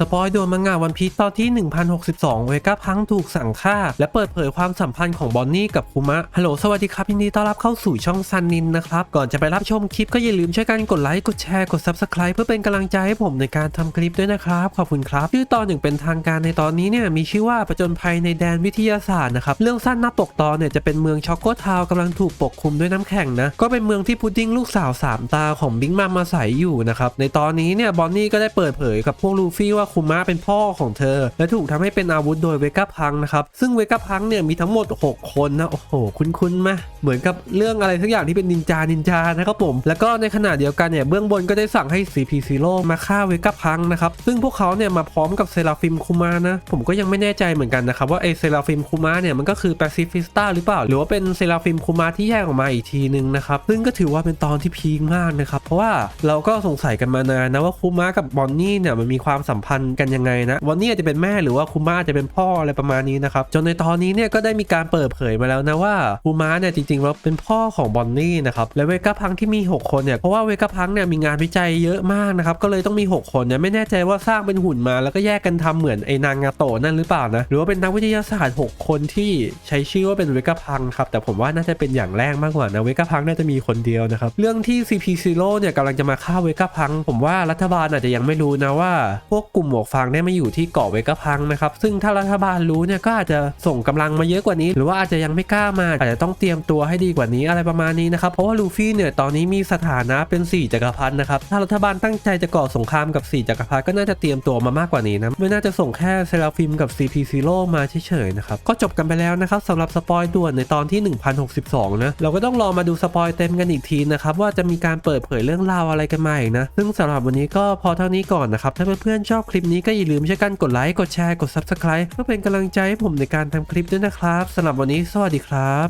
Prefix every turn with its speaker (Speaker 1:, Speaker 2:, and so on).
Speaker 1: สปอยโดนมังงะวันพีซตอนที่ 1062 เวก้าพังถูกสั่งฆ่า และเปิดเผยความสัมพันธ์ของบอนนี่กับคุมะ ฮัลโหล สวัสดีครับ ยินดีต้อนรับเข้าสู่ช่องซันนินนะครับ ก่อนจะไปรับชมคลิปก็อย่าลืมช่วยกันกดไลค์ กดแชร์ กด Subscribe เพื่อเป็นกำลังใจให้ผมในการทำคลิปด้วยนะครับ ขอบคุณครับ ชื่อตอนหนึ่งเป็นทางการในตอนนี้เนี่ยมีชื่อว่าประจนภัยในแดนวิทยาศาสตร์นะครับ เรื่องสั้นน้าปกตอนเนี่ยจะเป็นเมืองช็อกโกทาวกำลังถูกปกคลุมด้วยน้ำแข็งนะ ก็เป็นเมืองที่พุดดิ้งลูกสาวสามตาของบิ๊กมัมมาใส่อยู่นะครับ ในตอนนี้เนี่ยบอนนี่ก็ได้เปิดเผยกับพวกลูฟี่ว่าคุมะเป็นพ่อของเธอ และถูกทำให้เป็นอาวุธโดยเวก้าพังนะครับ ซึ่งเวก้าพังเนี่ยมีทั้งหมด 6 คนนะ โอ้โห คุ้นๆไหมเหมือนกับเรื่องอะไรทุกอย่างที่เป็นนินจา นินจานะครับผม แล้วก็ในขณะเดียวกันเนี่ยเบื้องบนก็ได้สั่งให้ CP0 มาฆ่าเวก้าพังนะครับ ซึ่งพวกเขาเนี่ยมาพร้อมกับเซราฟิมคุมานะ ผมก็ยังไม่แน่ใจเหมือนกันนะครับว่าไอเซราฟิมคุมาเนี่ยมันก็คือแปซิฟิสตาหรือเปล่า หรือว่าเป็นเซราฟิมคุมาที่แยกออกมาอีกทีนึงนะครับ ซึ่งก็ถือว่าเป็นตอนที่พีคมากนะครับ เพราะว่าเราก็สงสัยกันมานานนะว่าคุมากับบอนนี่เนี่ยมันมีความสัมพันธ์กันยังไงนะบอนนี่อาจจะเป็นแม่หรือว่าคุมาจะเป็นพ่ออะไรประมาณนี้นะครับจนในตอนนี้เนี่ยก็ได้มีการเปิดเผยมาแล้วนะว่าคุมาเนี่ยจริงๆแล้วเป็นพ่อของบอนนี่นะครับและเวก้าพังที่มี 6 คนเนี่ยเพราะว่าเวก้าพังเนี่ยมีงานวิจัยเยอะมากนะครับก็เลยต้องมี 6 คนเนี่ยไม่แน่ใจว่าสร้างเป็นหุ่นมาแล้วก็แยกกันทำเหมือนไอ้นางงาโตนั่นหรือเปล่านะหรือว่าเป็นนักวิทยาศาสตร์ 6 คนที่ใช้ชื่อว่าเป็นเวก้าพังครับแต่ผมว่าน่าจะเป็นอย่างแรกมากกว่านะเวก้าพังน่าจะมีคนเดียวนะครับเรื่องที่ CP0 เนี่ยกำลังจะมาฆ่าเวก้าพังผมว่ารัฐบาลอาจจะยังไม่รู้นะว่าพวกกลุ่มหมวกฟางเนี่ยมาอยู่ที่เกาะเวกพังนะครับซึ่งถ้ารัฐบาลรู้เนี่ยก็อาจจะส่งกำลังมาเยอะกว่านี้ หรือว่าอาจจะยังไม่กล้ามา อาจจะต้องเตรียมตัวให้ดีกว่านี้อะไรประมาณนี้นะครับเพราะว่าลูฟี่เนี่ยตอนนี้มีสถานะเป็น 4จักรพรรดินะครับถ้ารัฐบาลตั้งใจจะก่อสงครามกับ 4จักรพรรดิก็น่าจะเตรียมตัวมามากกว่านี้นะไม่น่าจะส่งแค่เซราฟิมกับ CP0 มาเฉยๆนะครับก็จบกันไปแล้วนะครับสำหรับสปอยด่วนในตอนที่ 1062นะเราก็ต้องรอมาดูสปอยเต็มกันอีกทีนะครับว่าจะมีการเปิดเผยเรื่องราวอะไรกันมาอีกนะซึ่งสำหรับวันนี้ก็พอเท่านี้ก่อนนะครับถ้าเพื่อนๆชอบคลิปนี้ก็อย่าลืมช่วยกันกดไลค์ กดแชร์ กด Subscribe เพื่อเป็นกำลังใจให้ผมในการทำคลิปด้วยนะครับสำหรับวันนี้สวัสดีครับ